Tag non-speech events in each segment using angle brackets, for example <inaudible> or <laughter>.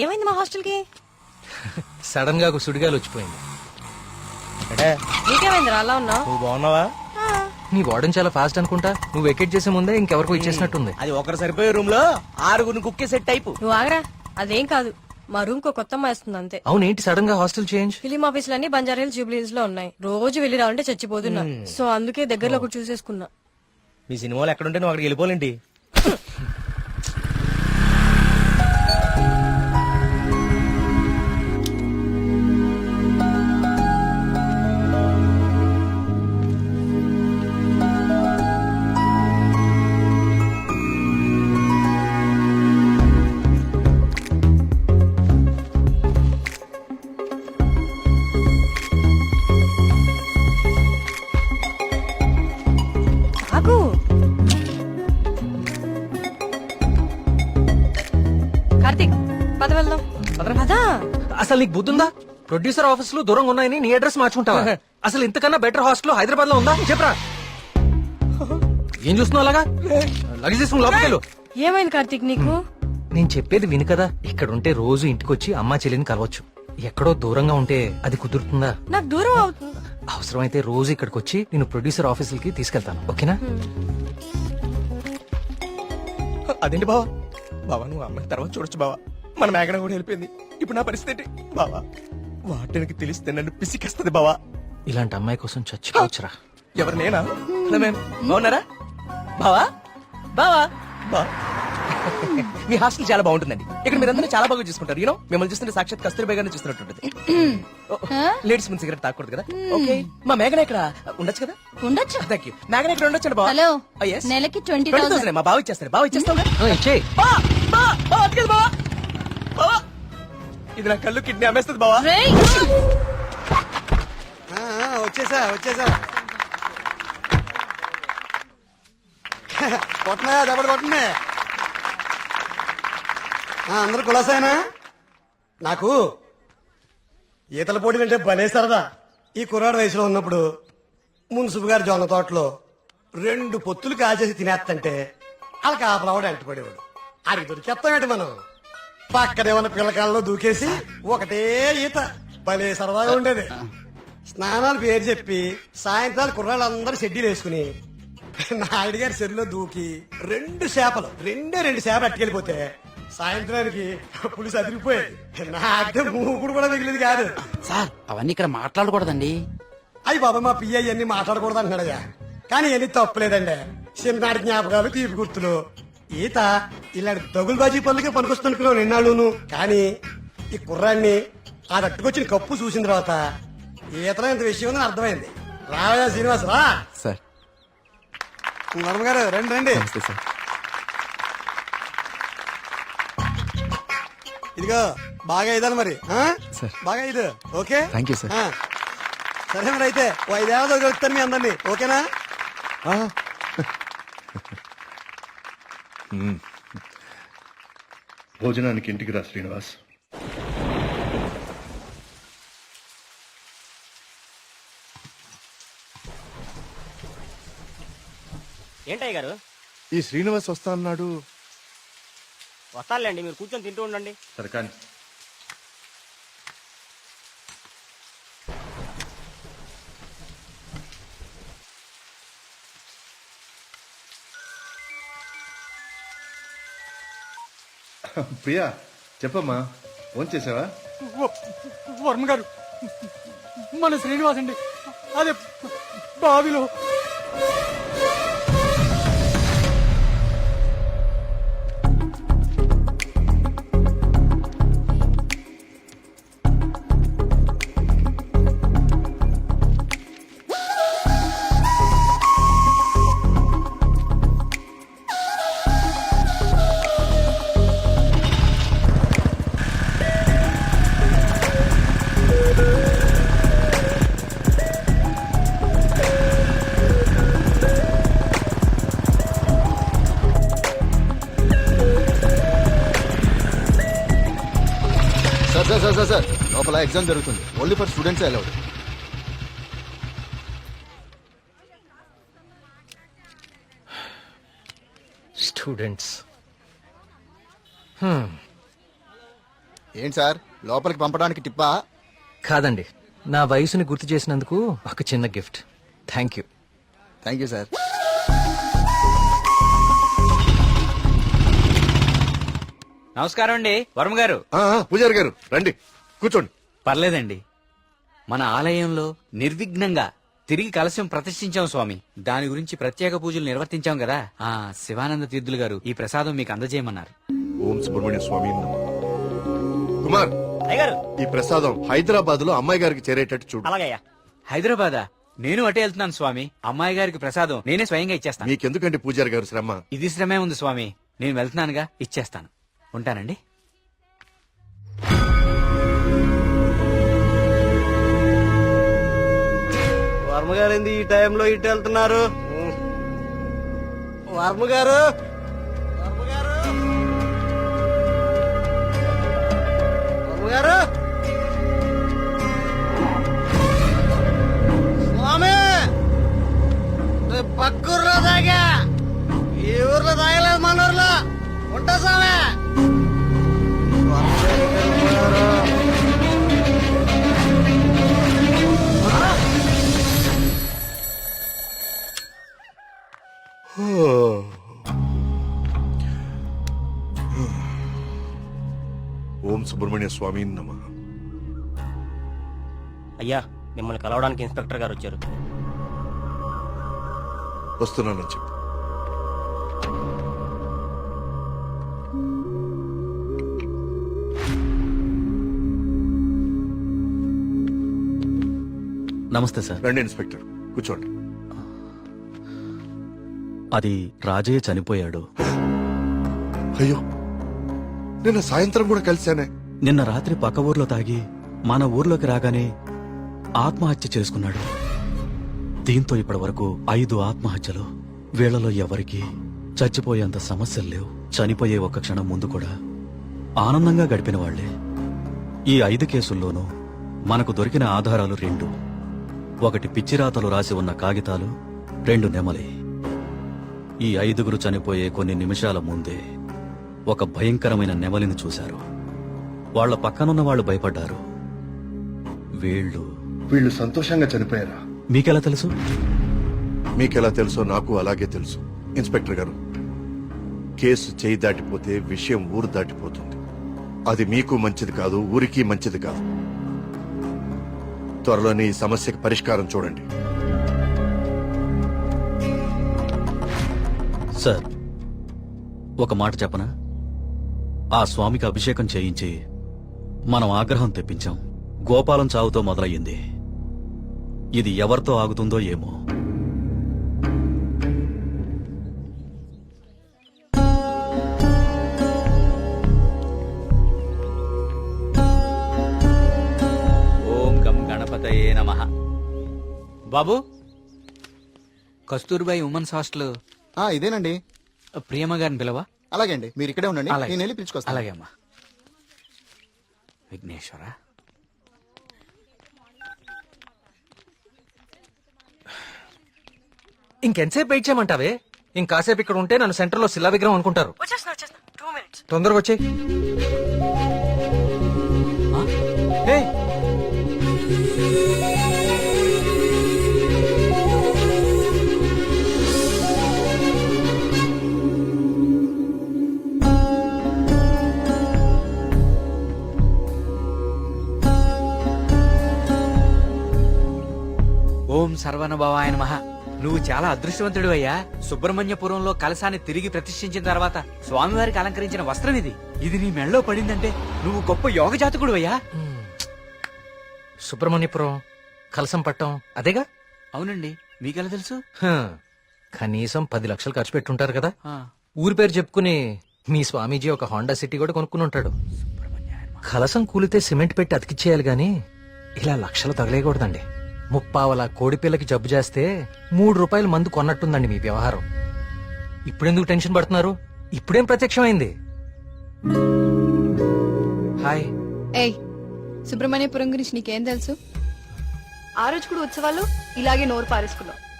ఏమైంది మా హాస్టల్కి సడన్గా ఒక సుడిగాలు వచ్చిపోయింది. నీకేమైందిరా? అలా ఉన్నావు? నువ్వు బాగున్నావా? నీ వార్డెన్ చాలా ఫాస్ట్ అనుకుంటా. నువ్వు వెకేట్ చేసే ముందే ఇంకెవరికో ఇచ్చేసినట్టుంది. అది ఒకరు సరిపోయే రూమ్లో ఆరుగురిని కుక్కే సెట్ టైపు. నువ్వు ఆగరా? అదేం కాదు. మా రూమ్కు కొత్త అమ్మాయి వస్తుంది అంతే. అవునేంటి సడన్గా hostel change? Film Banjara Hills Jubilee హిల్స్లో ఉన్నాయి. రోజు వెళ్ళి రావాలంటే చచ్చిపోతున్నా సో అందుకే దగ్గరలో ఒకటి చూసేసుకున్నా. మీ సినిమాలు ఎక్కడుంటే నువ్వు అక్కడికి వెళ్ళిపోలేంటి? వెళ్దాం. అసలు నీకు బుద్ధుందా? ప్రొడ్యూసర్ ఆఫీస్లో దూరంగా ఉన్నాయని నీ అడ్రస్ మార్చుకుంటావా? అసలు ఇంతకన్నా బెటర్ హాస్టల్ హైదరాబాద్లో ఉందా? చెప్పరా. ఏం చూస్తున్నావు అలాగా? లగేజ్ తీసుకుని. ఏమైంది కార్తీక్ నీకు? నేను చెప్పేది విను కదా. ఇక్కడ ఉంటే రోజు ఇంటికి వచ్చి అమ్మా చెల్లిని కలవచ్చు. ఎక్కడో దూరంగా ఉంటే అది కుదురుతుందా? నాకు దూరం అవుతుంది. అవసరమైతే రోజు ఇక్కడికి వచ్చి నేను ప్రొడ్యూసర్ ఆఫీసులకి తీసుకెళ్తాను. ఓకేనా? అదేంటి బావా? బావా నువ్వు అమ్మాయి తర్వాత చూడొచ్చు బావా. మన మేఘన కూడా వెళ్ళిపోయింది. ఇప్పుడు నా పరిస్థితి ఏంటి? బావా వాటికి తెలిస్తే నన్ను పిసికేస్తుంది బావా. ఇలాంటి అమ్మాయి కోసం చచ్చిపోవచ్చురా. ఎవరు నేనా? హలో బాగున్నారా బావా బావా. బా. మీ హాస్టల్ చాలా బాగుంటుందండి. ఇక్కడ మీరందరూ చాలా బాగా చూసుకుంటారు. యూనో మిమ్మల్ని చూస్తుంటే సాక్షాత్ కస్తూరిబాయ్ గారిని చూస్తున్నట్టుంటది. లేడీస్ ముందు సిగరెట్ తాకూడదు కదా? ఓకే. మా మేఘన ఇక్కడ ఉండొచ్చు కదా? ఉండొచ్చు. థ్యాంక్ యూ మేఘన ఇక్కడ ఉండొచ్చు బావా. హలో. Yes. నెలకి ట్వంటీ 20,000 మా బావ ఇచ్చేస్తారు బావ ఇచ్చేస్తావు ఇది నా కళ్ళు కిడ్నీ అమ్మేస్తుంది బావా. ఆ, ఆ, వచ్చేసా వచ్చేసా. కొట్టనా దెబ్బలు కొట్టనే అందరు కులాసాయనా నాకు ఈతల పోటీలు అంటే భలే సరదా. ఈ కుర్రాడు వయసులో ఉన్నప్పుడు మున్సిపు గారి జొన్న తోటలో రెండు పొత్తులు కాచేసి తినేస్తంటే వాళ్ళకి ఆ ప్రవాడు ఎంటపడేవాడు అది దొరికేస్తామేంటి మనం? పక్కనే ఉన్న పిల్లకాలలో దూకేసి ఒకటే ఈత. భలే సరదాగా ఉండేది. స్నానాలు పేరు చెప్పి సాయంత్రాలు కుర్రాళ్ళందరూ షెడ్యూల్ వేసుకుని నాయుడు గారి చెరువులో దూకి రెండు చేపలు రెండే రెండు చేపలు అట్టుకెళ్ళిపోతే సాయంత్రానికి పులిసి అదిరిపోయేది నాకే మూకుడు కూడా మిగిలింది కాదు. సార్ అవన్నీ ఇక్కడ మాట్లాడకూడదండి. అయ్యి బాబా మా పియ్య ఇవన్నీ మాట్లాడకూడదు అంటున్నాడయ్యా. కానీ ఇవన్నీ తప్పులేదండి. చిన్ననాటి జ్ఞాపకాలు తీపి గుర్తులు. ఈత ఇలాంటి దగులు బాజీ పనులకే పనికొస్తున్నాను నిన్నాళ్ళును కానీ ఈ కుర్రాన్ని ఆ దట్టుకొచ్చిన కప్పు చూసిన తర్వాత ఈతలో ఇంత విషయం ఉందని అర్థమైంది. రావయ్యా శ్రీనివాస్ రా. సార్. వర్మ గారు రండి రండి. నమస్తే సార్. ఇదిగో బాగా ఇదాలి మరి ఆ? సార్. బాగా ఇది ఓకే? You, sir. ఆ. సరే మరి అయితే ఓ ఐదేళ్ళతో దొరుకుతాను మీ అందరినీ ఓకేనా? <laughs> భోజనానికి ఇంటికి రా శ్రీనివాస్. ఏంటయ్య గారు? ఈ శ్రీనివాస్ వస్తా అన్నాడు. వస్తానులేండి మీరు కూర్చొని తింటూ ఉండండి. సరే కానీ ప్రియా చెప్పమ్మా ఫోన్ చేసావా వర్మ గారు మన శ్రీనివాస్ అండి అదే బావిలో. Sir sir? లోపల ఎగ్జామ్ జరుగుతుంది. Only for students allowed students. ఏంటి సార్? లోపలికి పంపడానికి టిప్పా? కాదండి. నా వయసుని గుర్తు చేసినందుకు ఒక చిన్న gift. Thank you. Thank you sir. నమస్కారం అండి వర్మ గారు. పూజారి గారు రండి కూర్చోండి. పర్లేదండి. మన ఆలయంలో నిర్విఘ్నంగా తిరిగి కలశం ప్రతిష్ఠించాం స్వామి. దాని గురించి ప్రత్యేక పూజలు నిర్వర్తించాం కదా. ఆ శివానంద తీర్థులు గారు ఈ ప్రసాదం మీకు అందజేయమన్నారు. ఓం సుబ్రహ్మణ్య స్వామి నమః. కుమార్ అయ్యగారు. ఈ ప్రసాదం హైదరాబాద్లో అమ్మాయి గారికి చేరేటట్టు చూడు. అలాగయ్యా. హైదరాబాదా? నేను అటే వెళ్తున్నాను స్వామి. అమ్మాయి గారికి ప్రసాదం నేనే స్వయంగా ఇచ్చేస్తాను. మీకెందుకండి పూజారి గారు శ్రమ? ఇది శ్రమే ఉంది స్వామి. నేను వెళ్తున్నానుగా ఇచ్చేస్తాను. ఉంటానండి. వర్మగారు ఏంది ఈ టైంలో ఇటు వెళ్తున్నారు? వర్మ ఓం సుబ్రహ్మణ్య స్వామి నమ. అయ్యా మిమ్మల్ని కలవడానికి ఇన్స్పెక్టర్ గారు వచ్చారు. వస్తున్నానని చెప్పు. నమస్తే సార్. రండి ఇన్స్పెక్టర్ కూర్చోండి. అది రాజయ్య చనిపోయాడు. అయ్యో. నిన్న సాయంత్రం కూడా కలిశానే. నిన్న రాత్రి పక్క ఊర్లో తాగి మన ఊర్లోకి రాగానే ఆత్మహత్య చేసుకున్నాడు. దీంతో ఇప్పటి వరకు ఐదు ఆత్మహత్యలు. వీళ్ళలో ఎవరికి చచ్చిపోయేంత సమస్యలు లేవు. చనిపోయే ఒక్క క్షణం ముందు కూడా ఆనందంగా గడిపిన వాళ్ళే ఈ ఐదు కేసుల్లోనూ మనకు దొరికిన ఆధారాలు రెండు. ఒకటి పిచ్చిరాతలు రాసి ఉన్న కాగితాలు రెండు నెమలి. ఈ ఐదుగురు చనిపోయే కొన్ని నిమిషాల ముందే ఒక భయంకరమైన నెమలిని చూశారు. వాళ్ళ పక్కనున్న వాళ్ళు భయపడ్డారు. వీళ్ళు వీళ్ళు సంతోషంగా చనిపోయారా? మీకెలా తెలుసు? మీకెలా తెలుసో నాకు అలాగే తెలుసు ఇన్స్పెక్టర్ గారు. కేసు చేయి దాటిపోతే విషయం ఊరు దాటిపోతుంది. అది మీకు మంచిది కాదు ఊరికి మంచిది కాదు. త్వరలోనే ఈ సమస్యకి పరిష్కారం చూడండి. సార్ ఒక మాట చెప్పనా? ఆ స్వామికి అభిషేకం చేయించి మనం ఆగ్రహం తెప్పించాం. గోపాలం చావుతో మొదలయ్యింది. ఇది ఎవరితో ఆగుతుందో ఏమో. ఓం గం గణపతయే నమ. బాబు కస్తూర్బాయి ఉమెన్స్ హాస్టల్ ఆ, ఇదేనండి. ప్రియమ్మ గారిని పిలవా? అలాగే అండి మీరు ఇక్కడే ఉండండి అలాగే. నేను వెళ్ళి పిలుచుకొస్తాను. అలాగే అమ్మా. విఘ్నేశ్వర? ఇంకెంతసేపు వెయిట్ చేయమంటావే? ఇంకాసేపు ఇక్కడ ఉంటే నన్ను సెంటర్లో శిలా విగ్రహం అనుకుంటారు. వచ్చేస్తున్నా వచ్చేస్తున్నా. టూ మినిట్స్ తొందరగా వచ్చే సర్వనుభవాయ నమః. నువ్వు చాలా అదృష్టవంతుడు అయ్యా సుబ్రహ్మణ్యపురంలో కలశాన్ని తిరిగి ప్రతిష్ఠించిన తర్వాత స్వామివారికి అలంకరించిన వస్త్రం ఇది. ఇది నీ మెళ్ళలో పడిందంటే నువ్వు గొప్ప యోగ జాతకుడు అయ్యా సుబ్రహ్మణ్యపురం కలసం పట్టం అదేగా? అవునండి. మీకెలా తెలుసు? హ, కనీసం పది లక్షలు ఖర్చు పెట్టుంటారు కదా. ఆ, ఊరి పేరు చెప్పుకుని మీ స్వామీజీ ఒక హోండా సిటీ కూడా కొనుక్కుని ఉంటాడు. కలసం కూలితే సిమెంట్ పెట్టి అతికిచ్చేయాలి గాని ఇలా లక్షలు తగలేయకూడదండి. ముప్పావల కోడిపిల్లకి జబ్బు చేస్తే మూడు రూపాయల మందు కొన్నట్టుందండి మీ వ్యవహారం. ఇప్పుడెందుకు టెన్షన్ పడుతున్నారు? ఇప్పుడేం ప్రత్యక్షమైంది? హాయ్. ఏయ్ సుబ్రహ్మణ్యపురం గురించి నీకేం తెలుసు? ఆ రోజు కూడా ఉత్సవాలు ఇలాగే నోరు పారేసుకున్నావు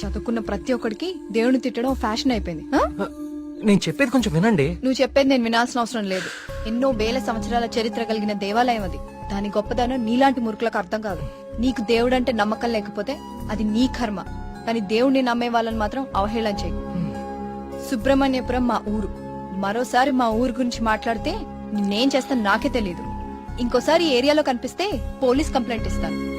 చదువుకున్న ప్రతి ఒక్కడికి దేవుని తిట్టడం ఫ్యాషన్ అయిపోయింది. ఆ? నేను చెప్పేది కొంచెం వినండి. నువ్వు చెప్పేది నేను వినాల్సిన అవసరం లేదు. ఎన్నో వేల సంవత్సరాల చరిత్ర కలిగిన దేవాలయం అది. దాని గొప్పదనం నీలాంటి మురుకులకు అర్థం కాదు. నీకు దేవుడంటే నమ్మకం లేకపోతే అది నీ కర్మ. కానీ దేవుడిని నమ్మే వాళ్ళని మాత్రం అవహేళన చేయి. సుబ్రహ్మణ్యపురం మా ఊరు. మరోసారి మా ఊరు గురించి మాట్లాడితే నేనేం చేస్తాను నాకే తెలియదు ఇంకోసారి ఏరియాలో కనిపిస్తే పోలీస్ కంప్లైంట్ ఇస్తాను.